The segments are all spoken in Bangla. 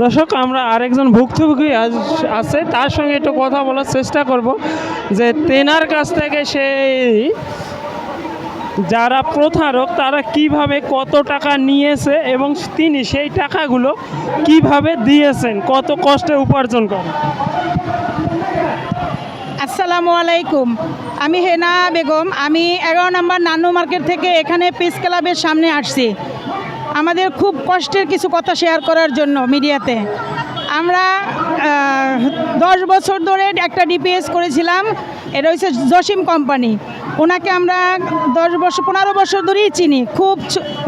দর্শক, আমরা আরেকজন ভুক্তভোগী আছে, তার সঙ্গে একটু কথা বলার চেষ্টা করব যে তেনার কাছ থেকে সেই যারা প্রতারক, তারা কীভাবে কত টাকা নিয়েছে এবং তিনি সেই টাকাগুলো কীভাবে দিয়েছেন, কত কষ্টে উপার্জন করেন? আসসালামু আলাইকুম। আমি হেনা বেগম, আমি এগারো নম্বর নান্নু মার্কেট থেকে এখানে পিস ক্লাবের সামনে আসছি। আমাদের খুব কষ্টের কিছু কথা শেয়ার করার জন্য মিডিয়াতে। আমরা দশ বছর ধরে একটা ডিপিএস করেছিলাম, এটা হচ্ছে জসিম কোম্পানি ওনাকে আমরা দশ বছর, পনেরো বছর ধরেই চিনি। খুব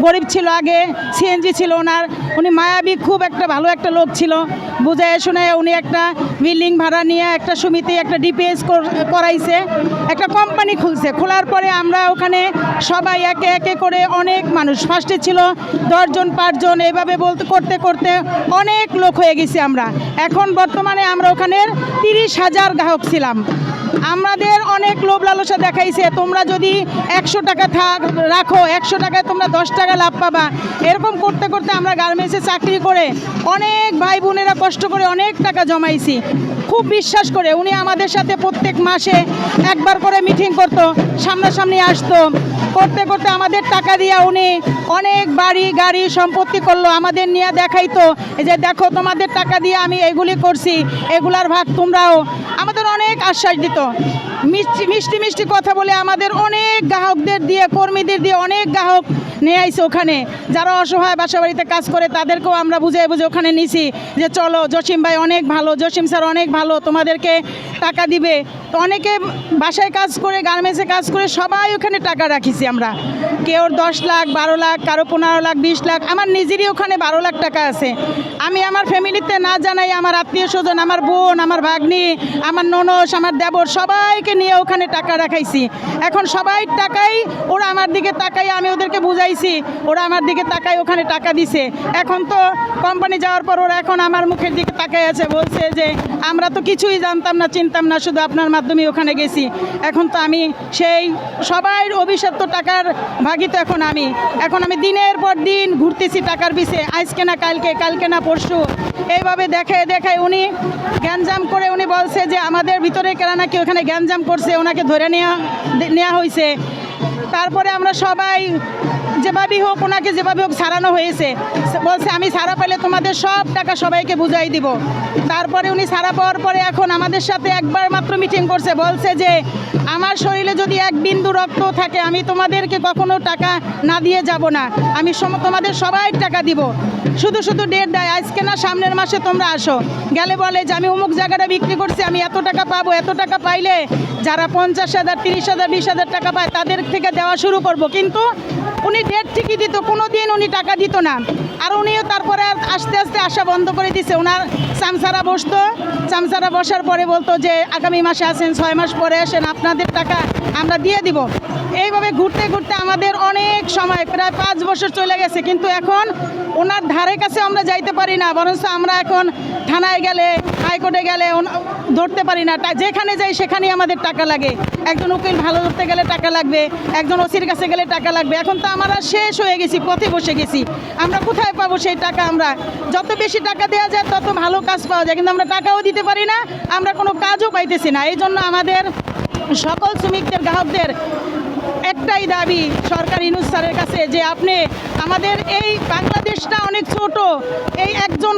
গরিব ছিল আগে সিএনজি ছিল ওনার। উনি মায়াবী, খুব একটা ভালো একটা লোক ছিল। বুঝায় শুনে উনি একটা বিল্ডিং ভাড়া নিয়ে একটা সমিতি, একটা ডিপিএস করাইছে, একটা কোম্পানি খুলছে। খোলার পরে আমরা ওখানে সবাই একে একে করে অনেক মানুষ। ফার্স্টে ছিল দশজন, পাঁচজন, এভাবে বলতে, করতে করতে অনেক লোক হয়ে গেছি আমরা। এখন বর্তমানে আমরা ওখানের তিরিশ হাজার গ্রাহক ছিলাম। আমাদের অনেক লোভ লালসা দেখাইছে, তোমরা যদি একশো টাকা থাক, রাখো, একশো টাকায় তোমরা দশ টাকা লাভ পাবা। এরকম করতে করতে আমরা গার্মেন্টসে চাকরি করে অনেক ভাই বোনেরা কষ্ট করে অনেক টাকা জমাইছি। খুব বিশ্বাস করে, উনি আমাদের সাথে প্রত্যেক মাসে একবার করে মিটিং করতো, সামনাসামনি আসতো। করতে করতে আমাদের টাকা দিয়ে উনি অনেক বাড়ি, গাড়ি সম্পত্তি করল, আমাদের নিয়ে দেখাইতো যে দেখো তোমাদের টাকা দিয়ে আমি এগুলি করছি, এগুলার ভাগ তোমরাও। আমাদের অনেক আশ্বাস দিত। মিষ্টি মিষ্টি মিষ্টি কথা বলে আমাদের অনেক গ্রাহকদের দিয়ে, কর্মীদের দিয়ে অনেক গ্রাহক নিয়ে আইছে ওখানে। যারা অসহায় বাসা বাড়িতে কাজ করে, তাদেরকেও আমরা বুঝে বুঝে ওখানে নিছি যে চলো, জসিম ভাই অনেক ভালো, জসিম স্যার অনেক ভালো, তোমাদেরকে টাকা দিবে। তো অনেকে বাসায় কাজ করে, গার্মেন্টসে কাজ করে, সবাই ওখানে টাকা রাখিছি আমরা। কেউ দশ লাখ, বারো লাখ, কারও পনেরো লাখ, বিশ লাখ, আমার নিজেরই ওখানে বারো লাখ টাকা আছে। আমি আমার ফ্যামিলিতে না জানাই আমার আত্মীয় স্বজন, আমার বোন, আমার ভাগ্নি, আমার ননস, আমার দেবর সবাইকে নিয়ে ওখানে টাকা রাখাইছি এখন সবাই টাকাই ওরা আমার দিকে তাকাই আমি ওদেরকে বুঝাইছি, ওরা আমার দিকে তাকাই ওখানে টাকা দিছে। এখন তো কোম্পানি যাওয়ার পর ওরা এখন আমার মুখের দিকে তাকাই আছে, বলছে যে আমরা তো কিছুই জানতাম না, চিনতাম না, শুধু আপনার মাধ্যমে ওখানে গেছি। এখন তো আমি সেই সবাই অভিশপ্ত টাকার ভাগই তো এখন আমি। এখন আমি দিনের পর দিন ঘুরতেছি টাকার পিছে, আজকে না কালকে কালকে না পরশু। এইভাবে দেখায় দেখায় উনি গ্যাঞ্জাম করে উনি বলছে যে আমাদের ভিতরে কেনা নাকি ওখানে গ্যাঞ্জাম করছে, ওনাকে ধরে নেওয়া নেওয়া হয়েছে তারপরে আমরা সবাই যেভাবেই হোক, ওনাকে যেভাবে হোক সারানো হয়েছে। বলছে, আমি সারা পেলে তোমাদের সব টাকা সবাইকে বুঝাই দিব। তারপরে উনি সারা পাওয়ার পরে এখন আমাদের সাথে একবার মাত্র মিটিং করছে। বলছে যে, আমার শরীরে যদি এক বিন্দু রক্ত থাকে, আমি তোমাদেরকে কখনো টাকা না দিয়ে যাব না। আমি তোমাদের সবাই টাকা দিব। শুধু শুধু ডেট দেয়। আজকে না, সামনের মাসে তোমরা আসো। গেলে বলে যে, আমি অমুক জায়গাটা বিক্রি করছি, আমি এত টাকা পাবো, এত টাকা পাইলে যারা পঞ্চাশ হাজার, তিরিশ হাজার, বিশ হাজার টাকা পায়, তাদের থেকে দেওয়া শুরু করব, কিন্তু উনি ডেট ঠিকই দিত কোনো দিন উনি টাকা দিত না। আর উনিও তারপরে আস্তে আস্তে আসা বন্ধ করে দিছে। ওনার চামচারা বসতো, চামচারা বসার পরে বলতো যে, আগামী মাসে আসেন, ছয় মাস পরে আসেন, আপনাদের টাকা আমরা দিয়ে দিব। এইভাবে ঘুরতে ঘুরতে আমাদের অনেক সময়, প্রায় পাঁচ বছর চলে গেছে। কিন্তু এখন ওনার ধারে কাছে আমরা যাইতে পারি না, বরঞ্চ আমরা এখন থানায় গেলে, হাইকোর্টে গেলে ধরতে পারি না। যেখানে যাই সেখানেই আমাদের টাকা লাগে। একজন উকিল ভালো ধরতে গেলে টাকা লাগবে, একজন ওসির কাছে গেলে টাকা লাগবে। এখন তো আমরা শেষ হয়ে গেছি, পথে বসে গেছি। আমরা কোথায় পাবো সেই টাকা আমরা? যত বেশি টাকা দেওয়া যায়, তত ভালো কাজ পাওয়া যায়। কিন্তু আমরা টাকাও দিতে পারি না, আমরা কোনো কাজও পাইতেছি না। এই জন্য আমাদের সকল শ্রমিকদের, গ্রাহকদের একটাই দাবি, সরকার স্যারের কাছে যে আপনি আমাদের এই বাংলাদেশটা অনেক ছোট। এই একজন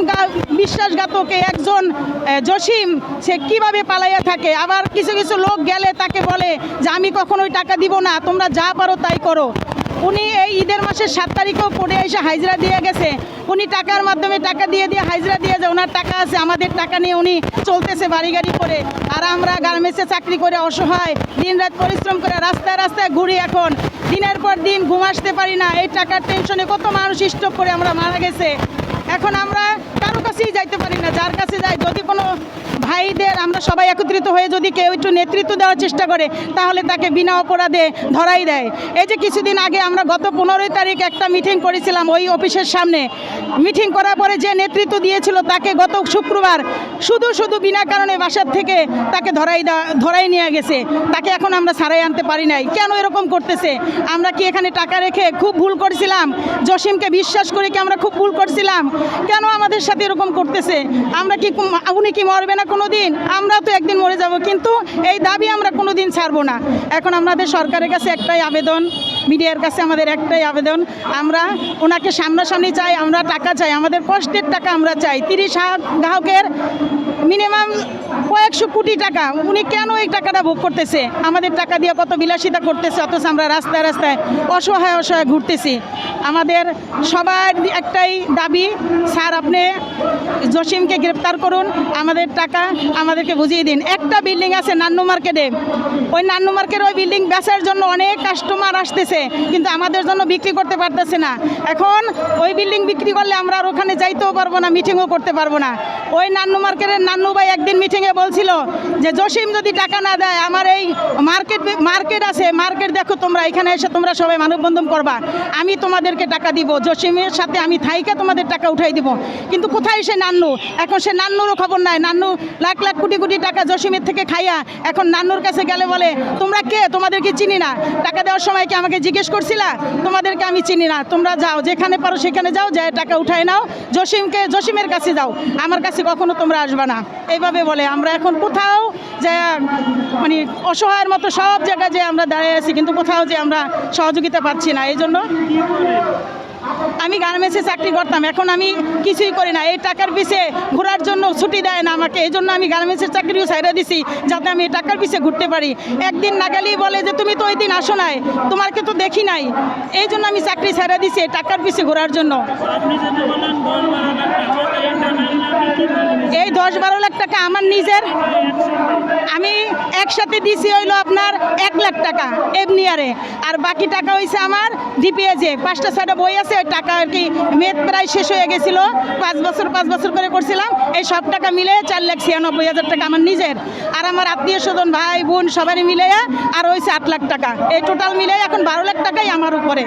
বিশ্বাসঘাতক, এই একজন জসিম, সে কীভাবে পালাইয়া থাকে? আবার কিছু কিছু লোক গেলে তাকে বলে যে, আমি কখনোই টাকা দিব না, তোমরা যা পারো তাই করো। উনি এই ঈদের মাসের সাত তারিখেও পড়ে এসে হাজিরা দিয়ে গেছে। উনি টাকার মাধ্যমে টাকা দিয়ে দিয়ে হাজিরা দিয়ে যায় ওনার টাকা আছে, আমাদের টাকা নিয়ে উনি চলতেছে বাড়ি গাড়ি করে। আর আমরা গার্মেন্টসে চাকরি করে অসহায় দিন রাত পরিশ্রম করে রাস্তায় রাস্তায় ঘুরি এখন। দিনের পর দিন ঘুম আসতে পারি না। এই টাকার টেনশনে কত মানুষ স্টপ করে আমরা মারা গেছে। এখন আমরা কাছেই যাইতে পারি না, যার কাছে যাই, যদি কোনো ভাইদের আমরা সবাই একত্রিত হয়ে যদি কেউ একটু নেতৃত্ব দেওয়ার চেষ্টা করে, তাহলে তাকে বিনা অপরাধে ধরাই দেয়। এই যে কিছুদিন আগে আমরা গত পনেরোই তারিখ একটা মিটিং করেছিলাম ওই অফিসের সামনে। মিটিং করার পরে যে নেতৃত্ব দিয়েছিল, তাকে গত শুক্রবার শুধু শুধু বিনা কারণে বাসার থেকে তাকে ধরাই ধরাই নিয়ে গেছে। তাকে এখন আমরা ছাড়াই আনতে পারি নাই। কেন এরকম করতেছে? আমরা কি এখানে টাকা রেখে খুব ভুল করছিলাম? জসিমকে বিশ্বাস করে কি আমরা খুব ভুল করছিলাম? কেন আমাদের সাথে এরকম করতেছে। আমরা কি উনি কি মরবে না কোনো দিন আমরা তো একদিন মরে যাব, কিন্তু এই দাবি আমরা কোনো দিন ছাড়বো না। এখন আমাদের সরকারের কাছে একটাই আবেদন, মিডিয়ার কাছে আমাদের একটাই আবেদন। আমরা ওনাকে সামনাসামনি চাই, আমরা টাকা চাই, আমাদের কষ্টের টাকা আমরা চাই। তিরিশ গ্রাহকের মিনিমাম কয়েকশো কোটি টাকা। উনি কেন এই টাকাটা ভোগ করতেছে? আমাদের টাকা দিয়ে কত বিলাসিতা করতেছে, অথচ আমরা রাস্তায় রাস্তায় অসহায় অসহায় ঘুরতেছি। আমাদের সবার একটাই দাবি, স্যার আপনি জসিমকে গ্রেপ্তার করুন, আমাদের টাকা আমাদেরকে বুঝিয়ে দিন। একটা বিল্ডিং আছে নান্নু মার্কেটে। ওই নান্নু মার্কেটের ওই বিল্ডিং বেচার জন্য অনেক কাস্টমার আসতেছে, কিন্তু আমাদের জন্য বিক্রি করতে পারতেছে না। এখন ওই বিল্ডিং বিক্রি করলে আমরা আর ওখানে যাইতেও পারব না মিটিংও করতে পারব না। ওই নান্নু মার্কেটের নান্নু ভাই একদিন মিটিংয়ে বলছিল যে, জসিম যদি টাকা না দেয়, আমার এই মার্কেট মার্কেট আছে, মার্কেট দেখো তোমরা, এখানে এসে তোমরা সবাই মানববন্ধন করবা। আমি তোমাদেরকে টাকা দিব, জসিমের সাথে আমি থাইকে তোমাদের টাকা উঠাই দিব। কিন্তু কোথায় সে নান্নু। এখন সে নান্নুরও খবর নাই। নান্নু লাখ লাখ কোটি কোটি টাকা জসিমের থেকে খাইয়া এখন নান্নুর কাছে গেলে বলে, তোমরা কে? তোমাদেরকে চিনি না। টাকা দেওয়ার সময় কি আমাকে জিজ্ঞেস করছিলা? তোমাদেরকে আমি চিনি না। তোমরা যাও, যেখানে পারো সেখানে যাও যে টাকা উঠায় নাও। জসিমকে, জসিমের কাছে যাও। আমার কাছে কখনো তোমরা আসবে না। এইভাবে বলে। আমরা এখন কোথাও যে মানে অসহায়ের মতো সব জায়গায় যে আমরা দাঁড়িয়ে আছি, কিন্তু কোথাও যে আমরা সহযোগিতা পাচ্ছি না। এই জন্য আমি গার্মেন্টসে চাকরি করতাম। এখন আমি কিছুই করি না। এই টাকার পিছে ঘোরার জন্য ছুটি দেয় না আমাকে। এই জন্য আমি গার্মেন্টসের চাকরিও ছাইড়া দিছি, যাতে আমি এই টাকার পিছে ঘুরতে পারি। একদিন না গেলেই বলে যে, তুমি তো ওই দিন আসো নাই। তোমারকে তো দেখি নাই। এই জন্য আমি চাকরি ছাইড়া দিছি টাকার পিছে ঘোরার জন্য আপনি যেটা বললেন দশ বারো লাখ টাকা এই দশ বারো লাখ টাকা আমার নিজের। আমি একসাথে দিছি হইল আপনার এক লাখ টাকা এমনি আরে। আর বাকি টাকা হয়েছে আমার ডিপিএজে পাঁচটা, ছয়টা বই আছে, ওই টাকা আর কি মেদ প্রায় শেষ হয়ে গেছিল। পাঁচ বছর পাঁচ বছর করে করছিলাম। এই সব টাকা মিলে চার লাখ ছিয়ানব্বই হাজার টাকা আমার নিজের। আর আমার আত্মীয় স্বজন, ভাই, বোন সবারই মিলে আর হয়েছে আট লাখ টাকা। এই টোটাল মিলে এখন বারো লাখ টাকাই আমার উপরে।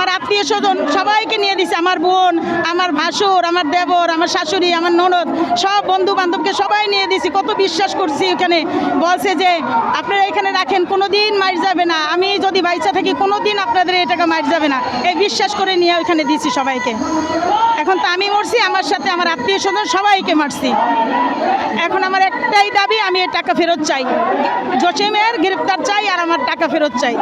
আমার আত্মীয় স্বজন সবাইকে নিয়ে দিছে, আমার বোন, আমার ভাসুর, আমার দেবর, আমার শাশুড়ি, আমার ননদ, সব বন্ধু বান্ধবকে সবাই নিয়ে দিছি। কত বিশ্বাস করছি এখানে। বলছে যে, আপনারা এখানে রাখেন কোনো দিন মার যাবে না। আমি যদি বাইচা থাকি কোনো দিন আপনাদের এই টাকা মার যাবে না। এই বিশ্বাস করে নিয়ে ওইখানে দিছি সবাইকে। এখন তো আমি মরছি, আমার সাথে আমার আত্মীয় স্বজন সবাইকে মারছি। এখন আমার একটাই দাবি, আমি এই টাকা ফেরত চাই। জসিমের গ্রেপ্তার চাই আর আমার টাকা ফেরত চাই।